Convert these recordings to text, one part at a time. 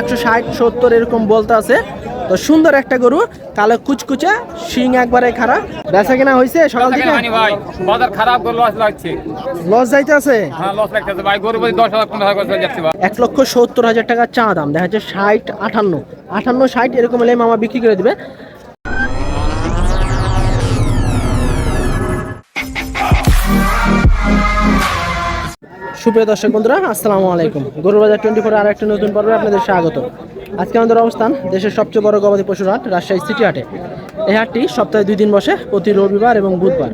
একশো ষাট সত্তর এরকম বলতে আছে। তো সুন্দর একটা গরু কালো কুচকুচে শিং একবারে খারাপ বেচা কিনা হয়েছে সকাল থেকে? ভাই। বাজার খারাপ করে লস লাগছে। লস যাইতে আছে হ্যাঁ লস লাগতেছে ভাই। গরু প্রতি দশ হাজার পনেরো হাজার যাচ্ছে ভাই। এক লক্ষ সত্তর হাজার টাকা চা দাম। দেখা যাচ্ছে ষাট আঠান্ন আঠান্ন ষাট এরকম এলে মামা বিক্রি করে দিবে। সুপ্রিয় দর্শক বন্ধুরা, আসসালামু আলাইকুম। গরুর বাজার টোয়েন্টি ফোর আর একটা নতুন পর্বে আপনাদের স্বাগত। আজকে আমাদের অবস্থান দেশের সবচেয়ে বড় গবাদি পশুর হাট, রাজশাহী সিটি হাটে। এই হাটটি সপ্তাহে দুই দিন বসে, প্রতি রবিবার এবং বুধবার।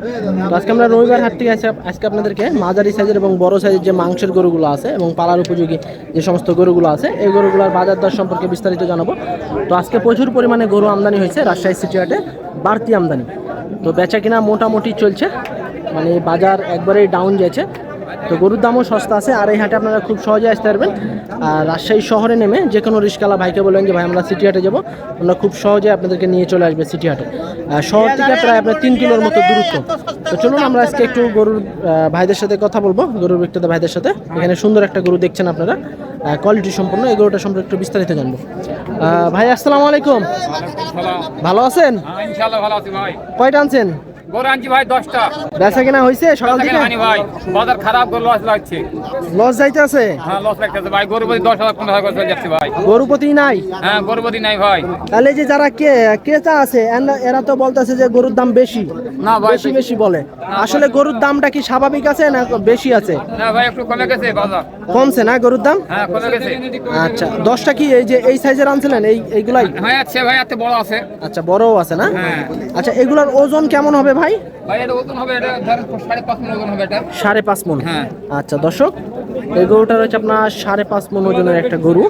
তো আজকে আমরা রবিবার হাট থেকে আজকে আপনাদেরকে মাঝারি সাইজের এবং বড় সাইজের যে মাংসের গরুগুলো আছে এবং পালার উপযোগী যে সমস্ত গরুগুলো আছে, এই গরুগুলোর বাজার দর সম্পর্কে বিস্তারিত জানাব। তো আজকে প্রচুর পরিমাণে গরু আমদানি হয়েছে রাজশাহী সিটি হাটে, বাড়তি আমদানি। তো বেচা কিনা মোটামুটি চলছে মানে বাজার একবারেই ডাউন যাচ্ছে। তো গরুর দামও সস্তা আছে আর এই হাটে আপনারা খুব সহজে আসতে পারবেন। আর রাজশাহী শহরে নেমে যে কোনো রিস্কালা ভাইকে বলবেন যে ভাই আমরা সিটি হাটে যাব। আমরা খুব সহজে আপনাদেরকে নিয়ে চলে আসবে সিটি হাটে। শহর থেকে প্রায় আপনার তিন কিলোর মতো দূরত্ব। তো চলুন আমরা আজকে একটু গরুর ভাইদের সাথে কথা বলব গরুর বিক্রেতা ভাইদের সাথে। এখানে সুন্দর একটা গরু দেখছেন আপনারা কোয়ালিটি সম্পন্ন। এই গরুটা সম্পর্কে একটু বিস্তারিত জানব। ভাই আসসালামু আলাইকুম। ভালো আছেন? হ্যাঁ কয়টা আনছেন? গরু আনছি ভাই দশটা। বেচা কিনা হয়েছে সকাল থেকে? হানি ভাই। বাজার খারাপ করে লস লাগছে। লস যাইতে আছে হ্যাঁ লস লাগতেছে ভাই। গরু প্রতি দশ হাজার পনেরো হাজার করে যাচ্ছে ভাই। গরু প্রতি নাই? হ্যাঁ গরু প্রতি নাই ভাই। তাহলে যে যারা কে ক্রেতা আছে এরা- তো বলতেছে যে গরুর দাম বেশি। না ভাই বেশি বেশি বলে। আসলে গরুর দামটা কি স্বাভাবিক আছে না বেশি আছে? না ভাই একটু কমে গেছে বাজার। কমছে না গরুর দাম? হ্যাঁ কমে গেছে। আচ্ছা দশটা কি এই যে এই সাইজের আনছিলেন এই এইগুলাই? হ্যাঁ আছে ভাই এত বড় আছে। আচ্ছা বড়ও আছে না। আচ্ছা এগুলোর ওজন কেমন হবে ভাই? সাড়ে পাঁচ মন হ্যাঁ। আচ্ছা দর্শক এই গরুটা রয়েছে আপনার সাড়ে পাঁচ মন ওজনের একটা গরু।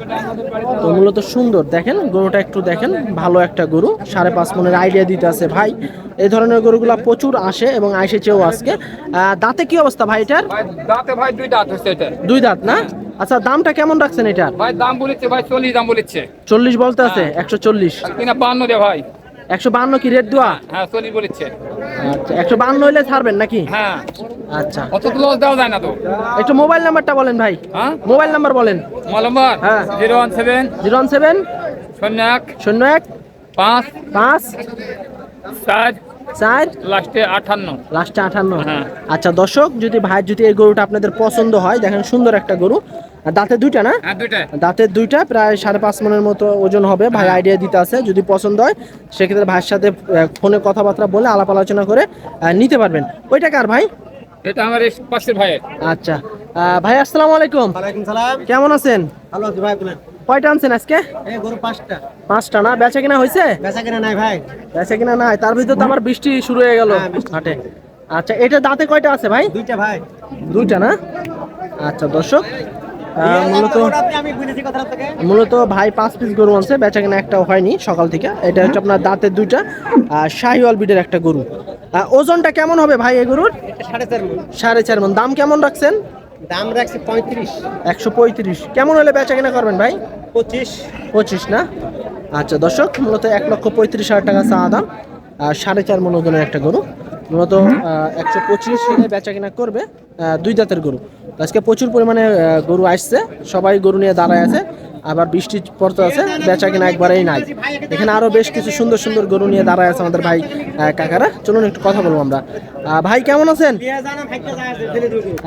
তো মূলত সুন্দর দেখেন গরুটা একটু দেখেন ভালো একটা গরু। সাড়ে পাঁচ মনের আইডিয়া দিতে আছে ভাই। এই ধরনের গরুগুলা প্রচুর আসে এবং আইসেছেও আজকে। দাঁতে কি অবস্থা ভাই এটার? দাঁতে ভাই দুই দাঁত হচ্ছে এটা দুই দাঁত না? আচ্ছা দামটা কেমন রাখছেন এটার? ভাই দাম বলেছে ভাই চল্লিশ দাম বলেছে। চল্লিশ বলতে আছে একশো চল্লিশ। বান্ন ভাই। একশো বান্ন কি রেট দেওয়া? হ্যাঁ চল্লিশ বলেছে। আচ্ছা একশো বান্ন হইলে ছাড়বেন নাকি? হ্যাঁ। আচ্ছা। অত তো লস দেওয়া যায় না তো। একটু মোবাইল নাম্বারটা বলেন ভাই। হ্যাঁ? মোবাইল নাম্বার বলেন। Mobile number? হ্যাঁ। Zero one seven zero one seven শূন্য এক শূন্য এক পাঁচ পাঁচ চার চার লাস্টে আটান্ন লাস্টে আঠান্ন। হ্যাঁ। আচ্ছা দর্শক যদি ভাই যদি এই গরুটা আপনাদের পছন্দ হয় দেখেন সুন্দর একটা গরু। দাঁতে দুইটা না? হ্যাঁ দুইটা। দাঁতের দুইটা প্রায় সাড়ে পাঁচ মনের মতো ওজন হবে। ভাই হ্যাঁ। আইডিয়া দিতে আছে যদি পছন্দ হয় সেক্ষেত্রে ভাইয়ের সাথে ফোনে কথাবার্তা বলে আলাপ আলোচনা করে নিতে পারবেন। ওইটা কার ভাই? এটা আমার পাশের ভাইয়ের। আচ্ছা। ভাই আসসালামু আলাইকুম। সালাম। কেমন আছেন? ভালো আছি ভাই কয়টা আনছেন আজকে? এই গরু পাঁচটা। পাঁচটা না? বেচা কিনা হয়েছে? বেচা কিনা নাই ভাই। বেচা কিনা নাই। তার ভিতর তো আবার বৃষ্টি শুরু হয়ে গেল হ্যাঁ, হাটে। আচ্ছা এটা দাঁতে কয়টা আছে ভাই? দুইটা ভাই। দুইটা না? আচ্ছা দর্শক মূলত মূলত ভাই পাঁচ পিস গরু আনছে বেচা কিনা একটাও হয়নি সকাল থেকে। এটা হচ্ছে আপনার দাঁতের দুইটা আর শাহিওয়াল বিডের একটা গরু। ওজনটা কেমন হবে ভাই এই গরুর? সাড়ে চার মন। দাম কেমন রাখছেন? দাম রাখছি পঁয়ত্রিশ। একশো পঁয়ত্রিশ। কেমন হলে বেচা কিনা করবেন ভাই? পঁচিশ। পঁচিশ না? আচ্ছা দর্শক মূলত এক লক্ষ পঁয়ত্রিশ হাজার টাকা চা দাম আর সাড়ে চার মন ওজনের একটা গরু। মূলত একশো পঁচিশ হলে বেচা কিনা করবে দুই জাতের গরু। আজকে প্রচুর পরিমাণে গরু আসছে সবাই গরু নিয়ে দাঁড়ায় আছে আবার বৃষ্টি পড়তে আছে বেচা কিনা একবারেই নাই। এখানে আরও বেশ কিছু সুন্দর সুন্দর গরু নিয়ে দাঁড়ায় আছে আমাদের ভাই কাকারা। চলুন একটু কথা বলব আমরা। ভাই কেমন আছেন?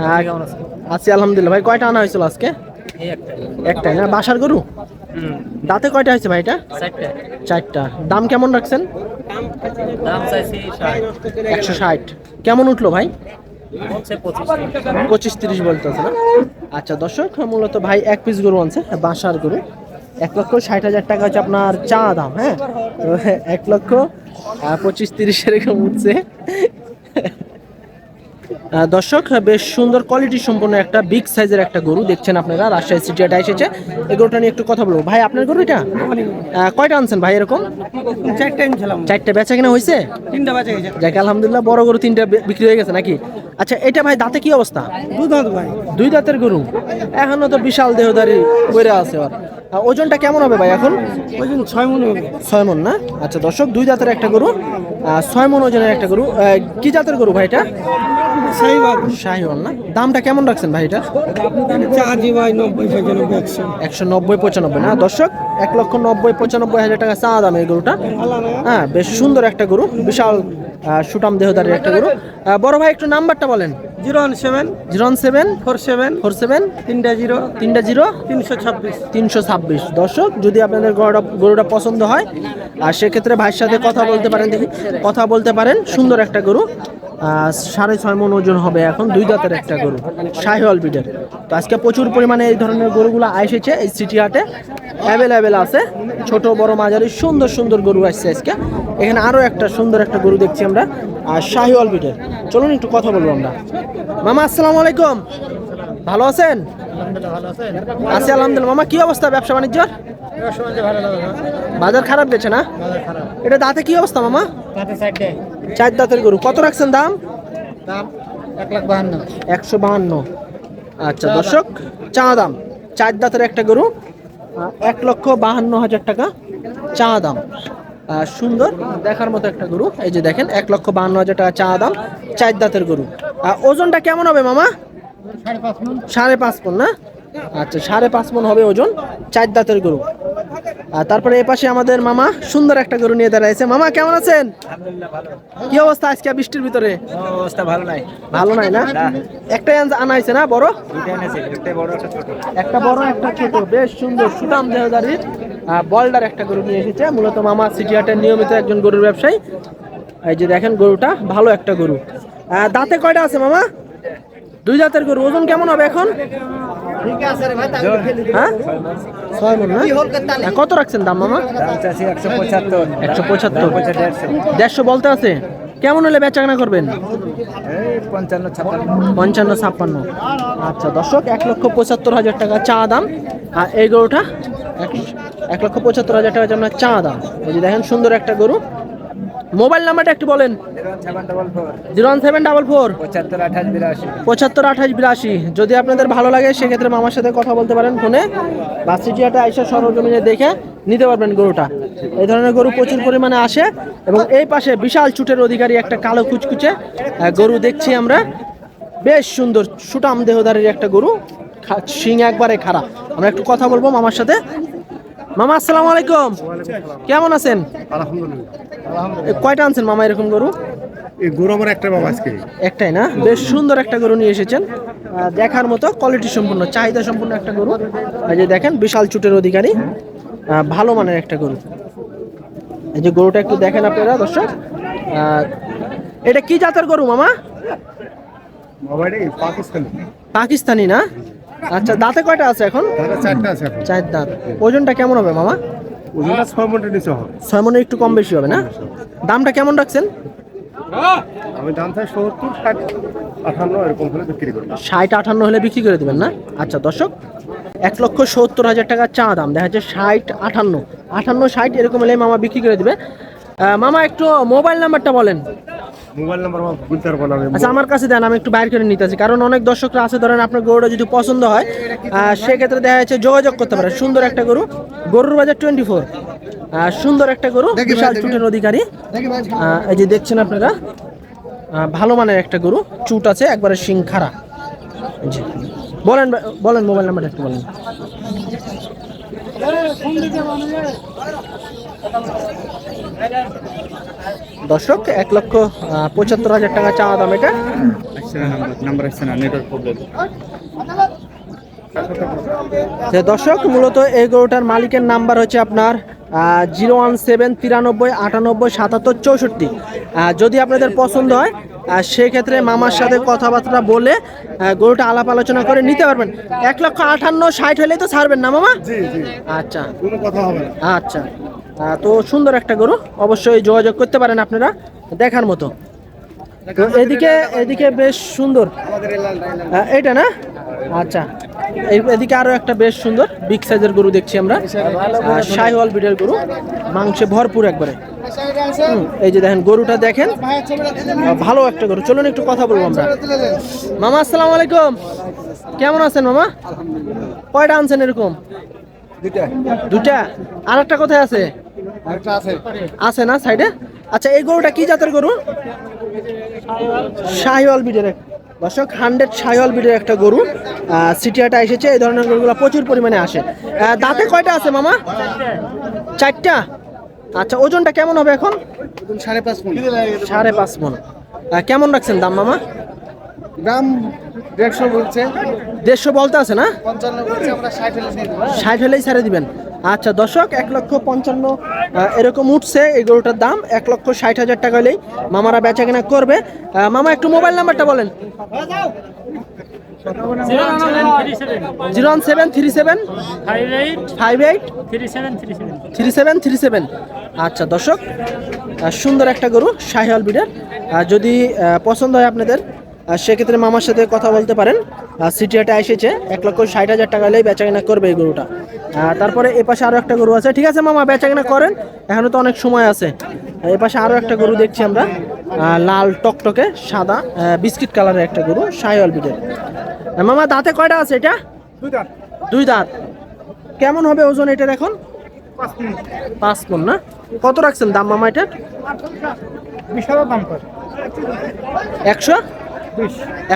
আহ, আছি আলহামদুলিল্লাহ। ভাই কয়টা আনা হয়েছিল আজকে? একটাই না? বাসার গরু? দাঁতে কয়টা হয়েছে ভাই এটা? চারটা। দাম কেমন রাখছেন? একশো ষাট। কেমন উঠল ভাই? পঁচিশ তিরিশ। বলতেছে না? আচ্ছা দর্শক মূলত ভাই এক পিস গরু আনছে বাসার গরু। এক লক্ষ ষাট হাজার টাকা হচ্ছে আপনার চা দাম হ্যাঁ? এক লক্ষ পঁচিশ তিরিশ এরকম উঠছে। দর্শক বেশ সুন্দর কোয়ালিটি সম্পন্ন একটা বিগ সাইজের একটা গরু দেখছেন আপনারা রাজশাহী সিটি এটা এসেছে এই গরুটা নিয়ে একটু কথা বলব। ভাই আপনার গরু এটা? কয়টা আনছেন ভাই এরকম? চারটা বেচা কিনা হয়েছে? তিনটা বেচা গেছে যাক আলহামদুলিল্লাহ বড় গরু তিনটা বিক্রি হয়ে গেছে নাকি? আচ্ছা এটা ভাই দাঁতে কি অবস্থা? দুধ ভাই। দুই দাঁতের গরু? এখনও তো বিশাল দেহদারি বইরে আছে ওর। ওজনটা কেমন হবে ভাই এখন? ওজন ছয় মনে হবে। ছয় মন না? আচ্ছা দর্শক দুই জাতের একটা গরু ছয় মন ওজনের একটা গরু। কি জাতের গরু ভাই এটা? শাহিওয়াল। না? দামটা কেমন রাখছেন ভাই এটা? একশো। নব্বই পঁচানব্বই না? দর্শক এক লক্ষ নব্বই পঁচানব্বই হাজার টাকা চা দাম এই গরুটা। হ্যাঁ বেশ সুন্দর একটা গরু বিশাল সুটাম দেহদারের একটা গরু। বড় ভাই একটু নাম্বারটা বলেন। Zero one seven zero seven four seven four seven তিনটা জিরো তিনটা জিরো তিনশো ছাব্বিশ তিনশো ছাব্বিশ। দর্শক যদি আপনাদের গরুটা গরুটা পছন্দ হয় আর সেক্ষেত্রে ভাইয়ের সাথে কথা বলতে পারেন দেখি। কথা বলতে পারেন সুন্দর একটা গরু। সাড়ে ছয় মন ওজন হবে এখন দুই দাঁতের একটা গরু শাহিওয়াল বিডের তো আজকে প্রচুর পরিমাণে এই ধরনের গরুগুলো এসেছে এই সিটি হাটে। অ্যাভেলেবেল আছে ছোট বড় মাঝারি সুন্দর সুন্দর গরু আসছে আজকে। এখানে আরও একটা সুন্দর একটা গরু দেখছি আমরা আর শাহিওয়াল বিডের চলুন একটু কথা বলব আমরা। মামা আসসালামু আলাইকুম। ভালো আছেন? আছি আলহামদুলিল্লাহ। মামা কি অবস্থা ব্যবসা বাণিজ্য বাজার খারাপ গেছে না? এটা দাঁতে কি অবস্থা মামা? চার দাঁতের গরু। কত রাখছেন দাম? এক লাখ বাহান্ন। একশো বাহান্ন। আচ্ছা দর্শক চা দাম। চার দাঁতের একটা গরু এক লক্ষ বাহান্ন হাজার টাকা চা দাম। সুন্দর দেখার মতো একটা গরু। এই যে দেখেন এক লক্ষ বাহান্ন হাজার টাকা চা দাম চার দাঁতের গরু। ওজনটা কেমন হবে মামা? সাড়ে পাঁচ সাড়ে পাঁচ মন না? আচ্ছা সাড়ে পাঁচ মন হবে ওজন চার দাঁতের গরু। আর তারপরে এ পাশে আমাদের মামা সুন্দর একটা গরু নিয়ে দাঁড়াইছে। মামা কেমন আছেন? কি অবস্থা আজকে বৃষ্টির ভিতরে? অবস্থা ভালো নাই। ভালো নাই না? একটাই আন- হয়েছে না বড়? একটা বড় একটা ছোট। বেশ সুন্দর সুটাম দেহদারির বলডার একটা গরু নিয়ে এসেছে। মূলত মামা সিটি হাটের নিয়মিত একজন গরুর ব্যবসায়ী। এই যে দেখেন গরুটা ভালো একটা গরু। দাঁতে কয়টা আছে মামা? দুই দাঁতের গরু ওজন কেমন হবে এখন? হ্যাঁ? ছয় মন না? কত রাখছেন দাম মামা? একশো পঁচাত্তর। একশো পঁচাত্তর দেড়শো বলতে আছে? কেমন হলে বেচাকেনা করবেন? পঞ্চান্ন ছাপ্পান্ন পঞ্চান্ন ছাপ্পান্ন। আচ্ছা দর্শক এক লক্ষ পঁচাত্তর হাজার টাকা চা দাম। আর এই গরুটা এক- লক্ষ পঁচাত্তর হাজার টাকা চা দাম। এই যে দেখেন সুন্দর একটা গরু। মোবাইল নাম্বারটা একটু বলেন। Zero one seven double four. পঁচাত্তর আঠাশ বিরাশি। যদি আপনাদের ভালো লাগে, সেক্ষেত্রে মামার সাথে কথা বলতে পারেন ফোনে। বা সিটিয়াটা আইসা সরজমিনে দেখে নিতে পারবেন গরুটা। এই ধরনের গরু প্রচুর পরিমাণে আসে এবং এই পাশে বিশাল চুটের অধিকারী একটা কালো কুচকুচে গরু দেখছি আমরা। বেশ সুন্দর সুটাম দেহদারের একটা গরু। শিং একবারে খারাপ আমরা একটু কথা বলব মামার সাথে। মামা আসসালামু আলাইকুম। কেমন আছেন? এ, কয়টা আনছেন মামা এরকম গরু? এই গরু আমার একটা বাবা আজকে। একটাই না? বেশ সুন্দর একটা গরু নিয়ে এসেছেন। দেখার মতো কোয়ালিটি সম্পূর্ণ চাহিদা সম্পূর্ণ একটা গরু। এই যে দেখেন বিশাল চুটের অধিকারী। ভালো মানের একটা গরু। এই যে গরুটা একটু দেখেন আপনারা দর্শক। এটা কি জাতের গরু মামা? পাকিস্তানি না? আচ্ছা দাঁতে কয়টা আছে এখন? দাদা চারটা আছে চার দাঁত। ওজনটা কেমন হবে মামা? ওজনটা ছয় নিচে হবে। ছয় মনে একটু কম বেশি হবে না? দামটা কেমন রাখছেন? আমি দাম চাই সত্তর ষাট আঠান্ন এরকম হলে বিক্রি করি ষাট আটান্ন হলে বিক্রি করে দেবেন না? আচ্ছা দর্শক এক লক্ষ সত্তর হাজার টাকা চা দাম। দেখা যাচ্ছে ষাট আটান্ন আঠান্ন ষাট এরকম হলে মামা বিক্রি করে দেবে। মামা একটু মোবাইল নাম্বারটা বলেন। মোবাইল নাম্বার আমার বলতে পারব না আচ্ছা আমার কাছে দেন আমি একটু বাইর করে নিতেছি। কারণ অনেক দর্শকরা আছে ধরেন আপনার গরুটা যদি পছন্দ হয় সেক্ষেত্রে দেখা যাচ্ছে যোগাযোগ করতে পারে। সুন্দর একটা গরু গরুর বাজার টোয়েন্টি ফোর। সুন্দর একটা গরু বিশাল চুটের অধিকারী। এই যে দেখছেন আপনারা ভালো মানের একটা গরু চুট আছে একবারে শিং খাড়া। জি বলেন বলেন মোবাইল নাম্বারটা একটু বলেন। দর্শক এক লক্ষ পঁচাত্তর হাজার টাকা চাওয়া দাম এটা। নাম্বার আসছে না নেটওয়ার্ক প্রবলেম দর্শক মূলত এই গরুটার মালিকের নাম্বার হচ্ছে আপনার জিরো ওয়ান সেভেন তিরানব্বই আটানব্বই সাতাত্তর চৌষট্টি। যদি আপনাদের পছন্দ হয় সেক্ষেত্রে মামার সাথে কথাবার্তা বলে গরুটা আলাপ আলোচনা করে নিতে পারবেন। এক লক্ষ আটান্ন ষাট হলেই তো ছাড়বেন না মামা? আচ্ছা। কথা হবে আচ্ছা। তো সুন্দর একটা গরু। অবশ্যই যোগাযোগ করতে পারেন আপনারা দেখার মতো। তো এদিকে এদিকে বেশ সুন্দর। এইটা না? আচ্ছা। এই- এদিকে আরও একটা বেশ সুন্দর বিগ সাইজের গরু দেখছি আমরা। শাহিওয়াল বিডের গরু। মাংসে ভরপুর একবারে। হুম, এই যে দেখেন গরুটা দেখেন। ভালো একটা গরু। চলুন একটু কথা বলব আমরা। মামা আসসালামু আলাইকুম। কেমন আছেন মামা? কয়টা আনছেন এরকম? দুইটা। দুটা আর একটা কোথায় আছে? আছে। আছে না সাইডে? আচ্ছা এই গরুটা কি জাতের গরু? শাহিওয়াল বিডের দর্শক হান্ড্রেড শাহিওয়াল বিডের একটা গরু। সিটিয়াটা এসেছে এই ধরনের গরুগুলো প্রচুর পরিমাণে আসে। দাঁতে কয়টা আছে মামা? চারটা। আচ্ছা ওজনটা কেমন হবে এখন? সাড়ে পাঁচ ফুট সাড়ে পাঁচ মন। কেমন রাখছেন দাম মামা? গ্রাম দেড়শো বলছে। দেড়শো বলতে আছে না? ষাট হলেই ছেড়ে দিবেন। আচ্ছা দর্শক, এক লক্ষ পঞ্চান্ন এরকম উঠছে এই গরুটার দাম। এক লক্ষ ষাট হাজার টাকা হলেই মামারা বেচা কেনা করবে। মামা, একটু মোবাইল নাম্বারটা বলেন। Zero one seven three seven. Five eight three seven three seven. আচ্ছা দর্শক সুন্দর একটা গরু, শাহিওয়াল বিডের যদি পছন্দ হয় আপনাদের সেক্ষেত্রে মামার সাথে কথা বলতে পারেন। সিটিয়াটা এসেছে এক লক্ষ ষাট হাজার টাকা হলেই বেচা কেনা করবে এই গরুটা। তারপরে এ পাশে আরও একটা গরু আছে। ঠিক আছে মামা বেচা কেনা করেন এখনও তো অনেক সময় আছে। এ পাশে আরও একটা গরু দেখছি আমরা লাল টকটকে সাদা বিস্কিট কালারের একটা গরু শাহিওয়াল বিডের আহ, মামা দাঁতে কয়টা আছে এটা? দুই দাঁত। কেমন হবে ওজন এটার এখন? পাঁচ পন না? কত রাখছেন দাম মামা এটার একশো?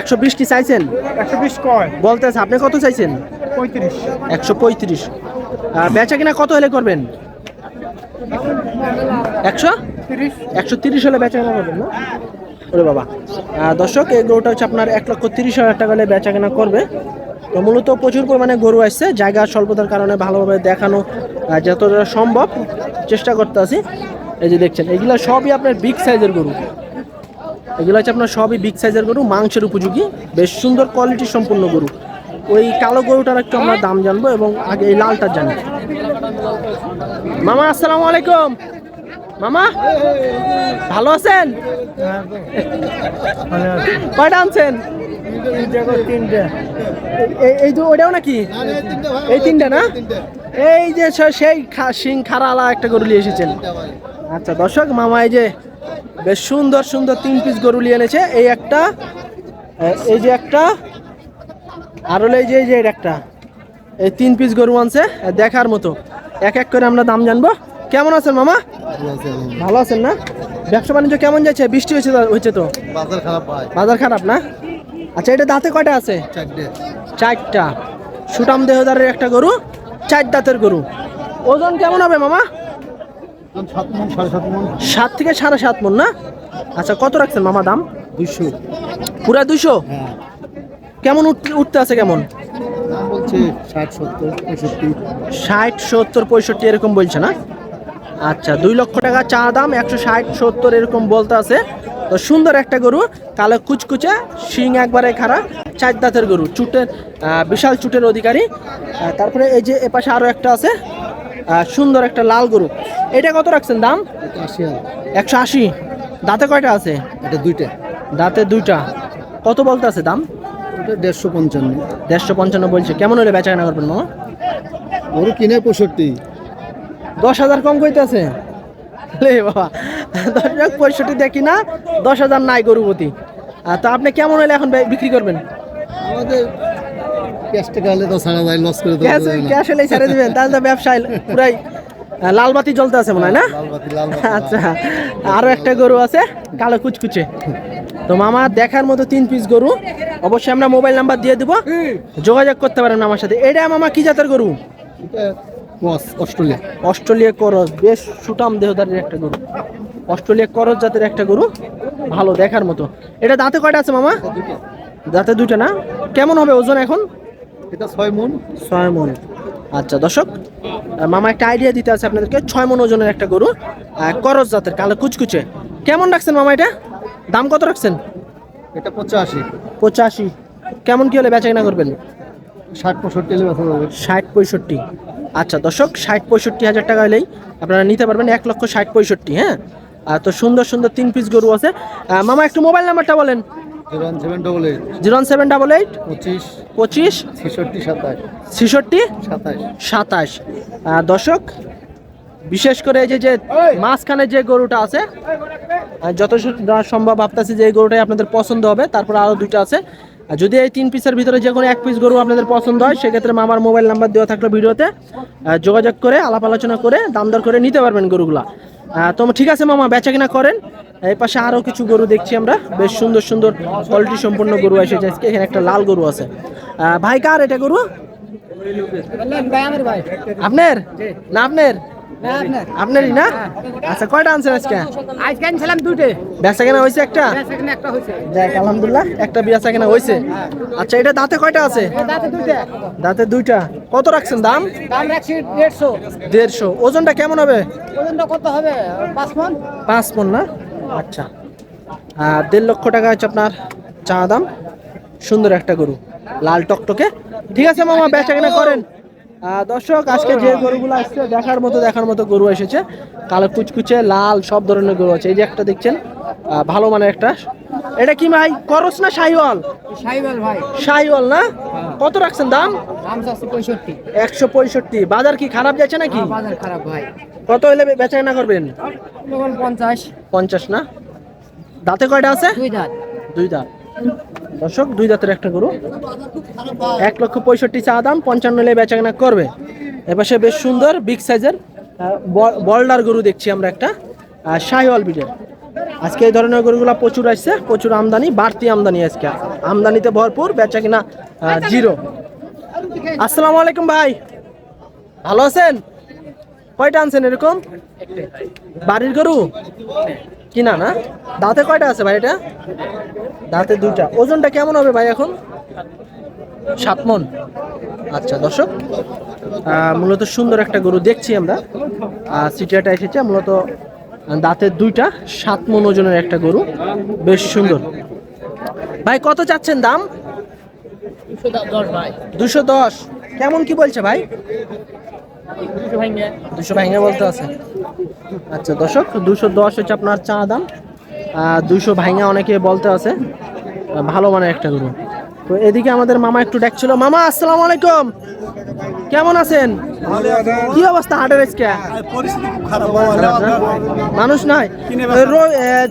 একশো বিশটি চাইছেন? একশো বিশ কয়? বলতেছে আপনি কত চাইছেন? পঁয়ত্রিশ। একশো পঁয়ত্রিশ। বেচা কিনা কত হলে করবেন? একশো? একশো তিরিশ। হলে বেচা কেনা করবেন না? ওরে বাবা। দর্শক এই গরুটা হচ্ছে আপনার এক লক্ষ তিরিশ হাজার টাকা হলে বেচা কেনা করবে। তো মূলত প্রচুর পরিমাণে গরু আসছে জায়গা স্বল্পতার কারণে ভালোভাবে দেখানো যতটা সম্ভব চেষ্টা করতে আছি। এই যে দেখছেন এগুলো সবই আপনার বিগ সাইজের গরু। এগুলো হচ্ছে আপনার সবই বিগ সাইজের গরু, মাংসের উপযোগী, বেশ সুন্দর কোয়ালিটি সম্পূর্ণ গরু। ওই কালো গরুটার একটু আমরা দাম জানব এবং আগে এই লালটার জানব। মামা, আসসালামু আলাইকুম। মামা, ভালো আছেন? কয়টা আনছেন? এই- তো ওটাও নাকি? এই তিনটা না? এই যে সেই শিং খারালা একটা গরু নিয়ে এসেছেন। আচ্ছা দর্শক, মামা এই যে বেশ সুন্দর সুন্দর তিন পিস গরু নিয়ে এনেছে। এই একটা এই যে একটা আর হলো এই যে এই যে একটা। এই তিন পিস গরু আনছে দেখার মতো। এক এক করে আমরা দাম জানব। কেমন আছেন মামা? ভালো আছেন না? ব্যবসা বাণিজ্য কেমন যাচ্ছে? বৃষ্টি হয়েছে তো- হয়েছে তো? বাজার খারাপ বাজার খারাপ না? আচ্ছা এটা দাঁতে কটা আছে? চারটা। সুটাম দেহদারের একটা গরু চার দাঁতের গরু। ওজন কেমন হবে মামা? সাত থেকে সাড়ে সাত মন না? আচ্ছা কত রাখছেন মামা দাম? দুশো পুরা দুশো হ্যাঁ। কেমন উঠ- উঠতে আছে কেমন? ষাট সত্তর পঁয়ষট্টি। এরকম বলছে না? আচ্ছা দুই লক্ষ টাকা চা দাম একশো ষাট সত্তর এরকম বলতে আছে। তো সুন্দর একটা গরু কালো কুচকুচে শিং একবারে খারাপ চার দাঁতের গরু চুটের বিশাল চুটের অধিকারী। তারপরে এই যে এপাশে আরও একটা আছে। সুন্দর একটা লাল গরু। এটা কত রাখছেন দাম? একশো আশি। দাঁতে কয়টা আছে? এটা দুইটা। দাঁতে দুইটা। কত বলতে আছে দাম? দেড়শো পঞ্চান্ন। দেড়শো পঞ্চান্ন বলছে। কেমন হলে বেচা কেনা করবেন মামা? ওর কিনে পঁয়ষট্টি। দশ হাজার কম কইতে আছে? লে বাবা দশ হাজার পঁয়ষট্টি দেখি না দশ হাজার নাই গরু প্রতি আহ, তো আপনি কেমন হলে এখন বিক্রি করবেন? আমাদের ক্যাশ টাকা হলে দশ হাজার লস করে ক্যাশ ক্যাশ হলেই ছেড়ে দিবেন তাহলে তো ব্যবসায় পুরাই লাল বাতি জ্বলতে আছে মনে হয় না? আচ্ছা আরও একটা গরু আছে কালো কুচকুচে। তো মামা দেখার মতো তিন পিস গরু। অবশ্যই আমরা মোবাইল নাম্বার দিয়ে দেবো। যোগাযোগ করতে পারেন আমার সাথে। এটা মামা কি জাতের গরু? অস্ট্রেলিয়া। অস্ট্রেলিয়া করস বেশ সুটাম দেহদারের একটা গরু। অস্ট্রেলিয়া করস জাতের একটা গরু। ভালো দেখার মতো। এটা দাঁতে কয়টা আছে মামা? দাঁতে দুটো না? কেমন হবে ওজন এখন? এটা ছয় মন। ছয় মন। আচ্ছা দর্শক মামা একটা আইডিয়া দিতে আছে আপনাদেরকে। ছয় মন ওজনের একটা গরু করস জাতের কালো কুচকুচে। কেমন রাখছেন মামা এটা? দাম কত রাখছেন? এটা পঁচাশি। পঁচাশি। কেমন কি হলে বেচা কেনা করবেন? ষাট পঁয়ষট্টি হলে বেচা যাবে। ষাট পঁয়ষট্টি। আচ্ছা দর্শক ষাট পঁয়ষট্টি হাজার টাকা হলেই আপনারা নিতে পারবেন এক লক্ষ ষাট পঁয়ষট্টি হ্যাঁ? আর তো সুন্দর সুন্দর তিন পিস গরু আছে। মামা একটু মোবাইল নাম্বারটা বলেন। Zero one seven double eight. পঁচিশ। পঁচিশ? ছেষট্টি সাতাশ। ছেষট্টি? সাতাশ। সাতাশ। দর্শক বিশেষ করে এই যে মাঝখানে যে গরুটা আছে যত সম্ভব ভাবতেছি যে এই গরুটাই আপনাদের পছন্দ হবে তারপর আরও দুইটা আছে। যদি এই তিন পিসের ভিতরে যে কোনো এক পিস গরু আপনাদের পছন্দ হয় সেক্ষেত্রে মামার মোবাইল নাম্বার দেওয়া থাকল ভিডিওতে। যোগাযোগ করে আলাপ আলোচনা করে দাম দর করে নিতে পারবেন গরুগুলা। তো ঠিক আছে মামা বেচা কিনা করেন। এই পাশে আরও কিছু গরু দেখছি আমরা। বেশ সুন্দর সুন্দর কোয়ালিটি সম্পন্ন গরু এসেছে। আজকে এখানে একটা লাল গরু আছে। ভাই কার এটা গরু? আপনার? না আপনার? আপনারই না? আচ্ছা কয়টা আনছেন আজকে? আজকে আনছিলাম দুটে বেচা কেনা হয়েছে একটা? যাক আলহামদুলিল্লাহ একটা বেচা কেনা হয়েছে। আচ্ছা এটা দাঁতে কয়টা আছে? দাঁতে দুইটা। কত রাখছেন দাম? দাম রাখছি দেড়শো। দেড়শো। ওজনটা কেমন হবে? ওজনটা কত হবে? পাঁচ মন। পাঁচ পন না? আচ্ছা। আর দেড় লক্ষ টাকা হচ্ছে আপনার চা দাম। সুন্দর একটা গরু, লাল টকটকে। ঠিক আছে মামা, বেচা কেনা করেন। দর্শক, আজকে যে গরুগুলো আসছে, দেখার মতো দেখার মতো গরু এসেছে। কালো কুচকুচে, লাল, সব ধরনের গরু আছে। এই যে একটা দেখছেন ভালো মানের একটা এটা কি ভাই? করস না শাহিওয়াল সাইবেল ভাই। শাহিওয়াল না? কত রাখছেন দাম? দাম চাচ্ছি পঁয়ষট্টি। একশো পঁয়ষট্টি। বাজার কি খারাপ যাচ্ছে নাকি? বাজার খারাপ ভাই। কত হলে বেচা কেনা করবেন? তখন পঞ্চাশ। পঞ্চাশ না? দাঁতে কয়টা আছে? দুই দাঁত। দুই দাঁত। দর্শক দুই দাঁতের একটা গরু। এক লক্ষ পঁয়ষট্টি চা দাম পঞ্চান্ন হলে বেচা কেনা করবে। এপাশে বেশ সুন্দর বিগ সাইজের বল্ডার গরু দেখছি আমরা একটা শাহিওয়াল বিটের আজকে এই ধরনের গরুগুলো প্রচুর আসছে, প্রচুর আমদানি, বাড়তি আমদানি আজকে। আমদানিতে ভরপুর, বেচা কিনা জিরো। আসসালামু আলাইকুম ভাই। ভালো আছেন? কয়টা আনছেন এরকম? বাড়ির গরু? কিনা না দাঁতে কয়টা আছে ভাই এটা? দাঁতে দুইটা। ওজনটা কেমন হবে ভাই এখন? সাত মন। আচ্ছা দর্শক মূলত সুন্দর একটা গরু দেখছি আমরা। সিটিয়াটা এসেছে, মূলত দাঁতের দুইটা, সাত মন ওজনের একটা গরু। বেশ সুন্দর। ভাই, কত চাচ্ছেন দাম? দুশো দশ। কেমন কি বলছে ভাই? দুশো ভাঙে বলতে আছে। আচ্ছা দর্শক, দুশো দশ হচ্ছে আপনার চা দাম। দুশো ভাঙা অনেকে বলতে আছে, ভালো মানের একটা গরু। তো এদিকে আমাদের মামা একটু ডাকছিল। মামা, আসসালামু আলাইকুম। কেমন আছেন? কি অবস্থা হাটের আজকে? মানুষ নাই।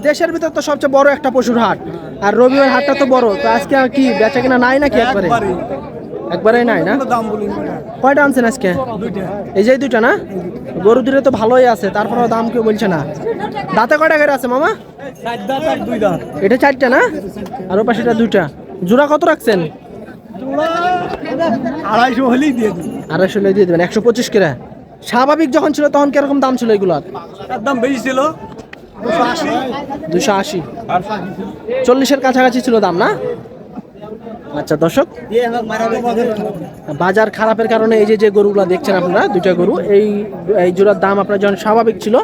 দেশের ভিতর তো সবচেয়ে বড় একটা পশুর হাট। আর রবিবার হাটটা তো বড় তো আজকে আর কি বেচা কিনা নাই নাকি একবারে? একবারে। নাই না? কয়টা আনছেন আজকে? এই যে দুইটা না? গরু দুটো তো ভালোই আছে তারপরেও দাম কেউ বলছে না। দাঁতে কয়টা করে আছে মামা? এটা চারটা না? আর ও পাশেটা দুইটা। জোড়া কত রাখছেন? আড়াইশো হলেই দিয়ে দিই আড়াইশো হলে দিয়ে দেবেন একশো পঁচিশ করে? স্বাভাবিক যখন ছিল তখন কীরকম দাম ছিল এগুলোর? দাম বেশি ছিল দুশো আশি। চল্লিশের কাছাকাছি ছিল দাম না? আচ্ছা দর্শক বাজার খারাপের কারণে এই যে যে গরুগুলো দেখছেন আপনারা দুইটা গরু এই এই জোড়ার দাম আপনার যখন স্বাভাবিক ছিল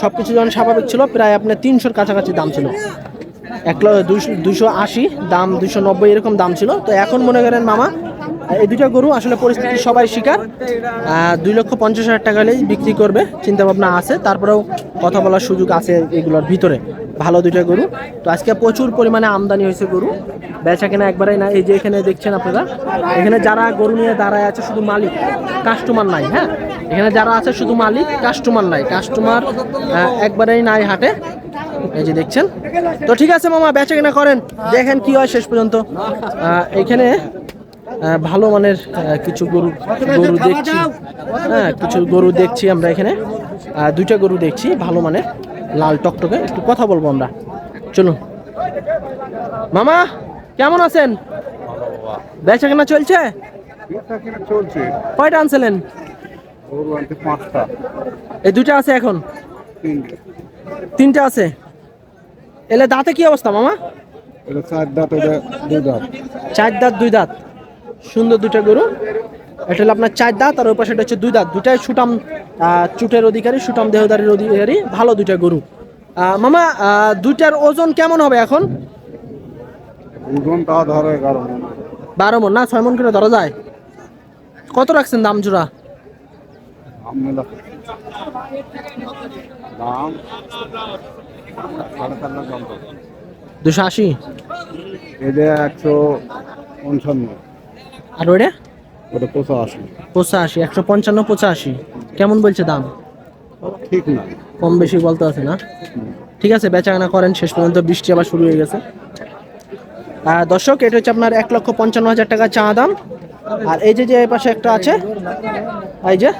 সব কিছু যখন স্বাভাবিক ছিল প্রায় আপনার তিনশোর কাছাকাছি দাম ছিল। এক দুশো আশি, দাম দুশো নব্বই এরকম দাম ছিল। তো এখন মনে করেন মামা, এই দুটা গরু আসলে পরিস্থিতি সবাই শিকার। দুই লক্ষ পঞ্চাশ হাজার টাকা বিক্রি করবে চিন্তা ভাবনা আছে। তারপরেও কথা বলার সুযোগ আছে এগুলোর ভিতরে। ভালো দুইটা গরু। তো আজকে প্রচুর পরিমাণে আমদানি হয়েছে গরু। বেচা কেনা একবারেই না এই যে এখানে দেখছেন আপনারা, এখানে যারা গরু নিয়ে দাঁড়ায় আছে শুধু মালিক কাস্টমার নাই হ্যাঁ? এখানে যারা আছে শুধু মালিক কাস্টমার নাই। কাস্টমার একবারেই নাই হাটে। এই যে দেখছেন। তো ঠিক আছে মামা, বেচা কেনা করেন। দেখেন কি হয় শেষ পর্যন্ত। এখানে ভালো মানের কিছু গরু গরু দেখছি। হ্যাঁ কিছু গরু দেখছি আমরা এখানে। দুইটা গরু দেখছি, ভালো মানের। লাল টকটকে একটু কথা বলব আমরা। চলুন। মামা কেমন আছেন? বেচা কেনা চলছে? চলছে কয়টা আনছিলেন? এই দুইটা আছে এখন? তিনটে তিনটা আছে। এলে দাঁতে কি অবস্থা মামা? চার দাঁত দুই দাঁত। চার দাঁত দুই দাঁত। সুন্দর দুটা গরু। এটা হলো আপনার চার দাঁত আর ওই পাশে এটা হচ্ছে দুই দাঁত। দুটাই সুটাম চুটের অধিকারী সুটাম দেহদারির অধিকারী ভালো দুইটা গরু। মামা দুইটার ওজন কেমন হবে এখন? ওজন তা ধরো এগারো। বারো মন না ছয় মন করে ধরা যায়? কত রাখছেন দাম জোড়া? দাম। দুশো আশি? এটা একশো পঞ্চান্ন। আর ওইটা? ওটা পঁচাশি। পঁচাশি একশো পঞ্চান্ন পঁচাশি। কেমন বলছে দাম? ঠিক না। কম বেশি বলতে আছে না? ঠিক আছে বেচা কেনা করেন শেষ পর্যন্ত বৃষ্টি আবার শুরু হয়ে গেছে। দর্শক এটা হচ্ছে আপনার এক লক্ষ পঞ্চান্ন হাজার টাকা চা দাম। আর এই যে যে এই পাশে একটা আছে এই যে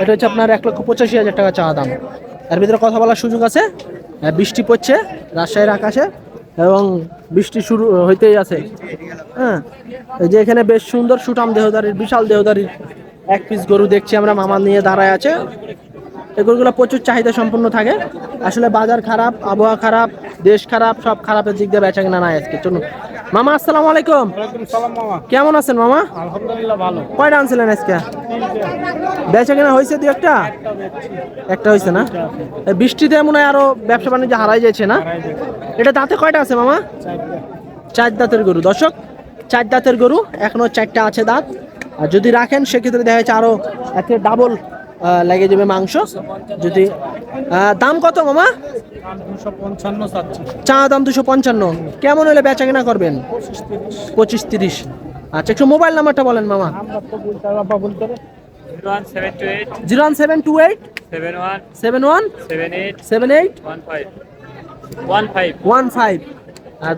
এটা হচ্ছে আপনার এক লক্ষ পঁচাশি হাজার টাকা চা দাম। এর ভিতরে কথা বলার সুযোগ আছে। বৃষ্টি পড়ছে রাজশাহীর আকাশে। এবং বৃষ্টি শুরু হইতেই আছে। হ্যাঁ যে এখানে বেশ সুন্দর সুটাম দেহদারির, বিশাল দেহদারির এক পিস গরু দেখছি আমরা, মামা নিয়ে দাঁড়ায় আছে। এই গরুগুলো প্রচুর চাহিদা সম্পন্ন থাকে। আসলে বাজার খারাপ, আবহাওয়া খারাপ, দেশ খারাপ, সব খারাপের দিক দিয়ে বেচা কিনা নাই আজকে, চলুন। মামা আসসালামু আলাইকুম। কেমন আছেন মামা? আলহামদুলিল্লাহ ভালো। কয়টা আনছিলেন আজকে? বেচা কিনা হয়েছে দু একটা? একটা হয়েছে না? বৃষ্টিতে মনে হয় আরও ব্যবসা বাণিজ্য হারাই যাচ্ছে না? এটা দাঁতে কয়টা আছে মামা? চার দাঁতের গরু। দর্শক চার দাঁতের গরু এখনও চারটা আছে দাঁত। আর যদি রাখেন সেক্ষেত্রে দেখা যাচ্ছে আরও একে ডাবল লেগে যাবে মাংস? যদি দাম কত মামা? চা দাম দুশো পঞ্চান্ন। কেমন হলে বেচা কিনা করবেন? পঁচিশ তিরিশ। আচ্ছা একটু মোবাইল নাম্বারটা বলেন মামা। Zero one seven two eight. Zero one seven two eight seven one seven one seven eight seven eight one five. One five. One five আর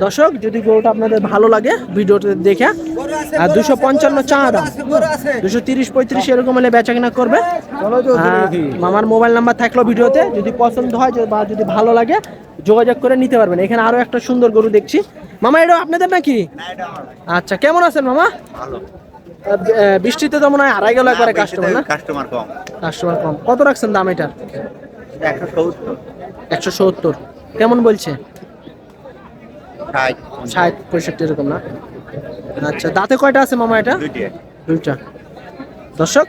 দর্শক যদি গরুটা আপনাদের ভালো লাগে ভিডিওটা দেখে আর দুশো পঞ্চান্ন চা দাম। দুশো তিরিশ পঁয়ত্রিশ এরকম হলে বেচা কিনা করবে। আর মামার মোবাইল নাম্বার থাকল ভিডিওতে যদি পছন্দ হয় বা যদি ভালো লাগে যোগাযোগ করে নিতে পারবেন। এখানে আরও একটা সুন্দর গরু দেখছি। মামা এটা আপনাদের নাকি? আচ্ছা কেমন আছেন মামা? বৃষ্টিতে তো মনে হয় হারাই গেল একবারে কাস্টমার না? কাস্টমার কম। কাস্টমার কম। কত রাখছেন দাম এটার একশো সত্তর। একশো সত্তর। কেমন বলছে? ষাট। ষাট পঁয়ষট্টি এরকম না? আচ্ছা দাঁতে কয়টা আছে মামা এটা? দুইটা। দর্শক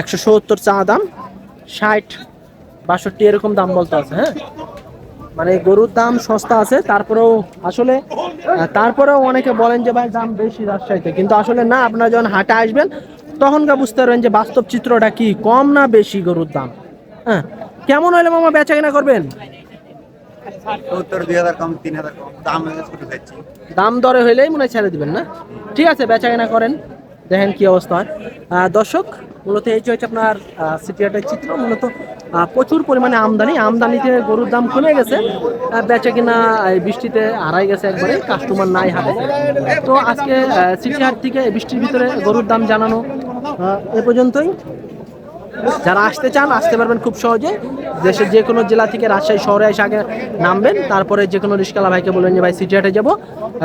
একশো সত্তর চা দাম ষাট বাষট্টি এরকম দাম বলতে আছে হ্যাঁ? মানে গরুর দাম সস্তা আছে তারপরেও আসলে তারপরেও অনেকে বলেন যে ভাই দাম বেশি রাজশাহীতে। কিন্তু আসলে না আপনারা যখন হাটে আসবেন তখনকার বুঝতে পারবেন যে বাস্তব চিত্রটা কি কম না বেশি গরুর দাম হ্যাঁ? কেমন হলে মামা বেচা কিনা করবেন? সত্তর, দুই হাজার কম, তিন হাজার কম। দাম শুরু যাচ্ছি দাম দরে হইলেই মনে হয় ছেড়ে দিবেন না? ঠিক আছে বেচা কেনা করেন। দেখেন কি অবস্থা হয়। দর্শক, মূলত এই যে হচ্ছে আপনার সিটিহাটের চিত্র, মূলত প্রচুর পরিমাণে আমদানি। আমদানিতে গরুর দাম কমে গেছে। বেচা কিনা বৃষ্টিতে হারাই গেছে একবারে কাস্টমার নাই হাতে। তো আজকে সিটিহাট থেকে বৃষ্টির ভিতরে গরুর দাম জানানো এ পর্যন্তই। যারা আসতে চান, আসতে পারবেন খুব সহজে। দেশের যে কোনো জেলা থেকে রাজশাহী শহরে এসে আগে নামবেন, তারপরে যে কোনো রিস্কালা ভাইকে বলবেন যে, ভাই সিটিহাটে যাব।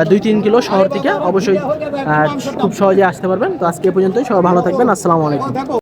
দুই তিন কিলো শহর থেকে অবশ্যই খুব সহজে আসতে পারবেন। তো আজকে পর্যন্তই, সবাই ভালো থাকবেন, আসসালামু আলাইকুম।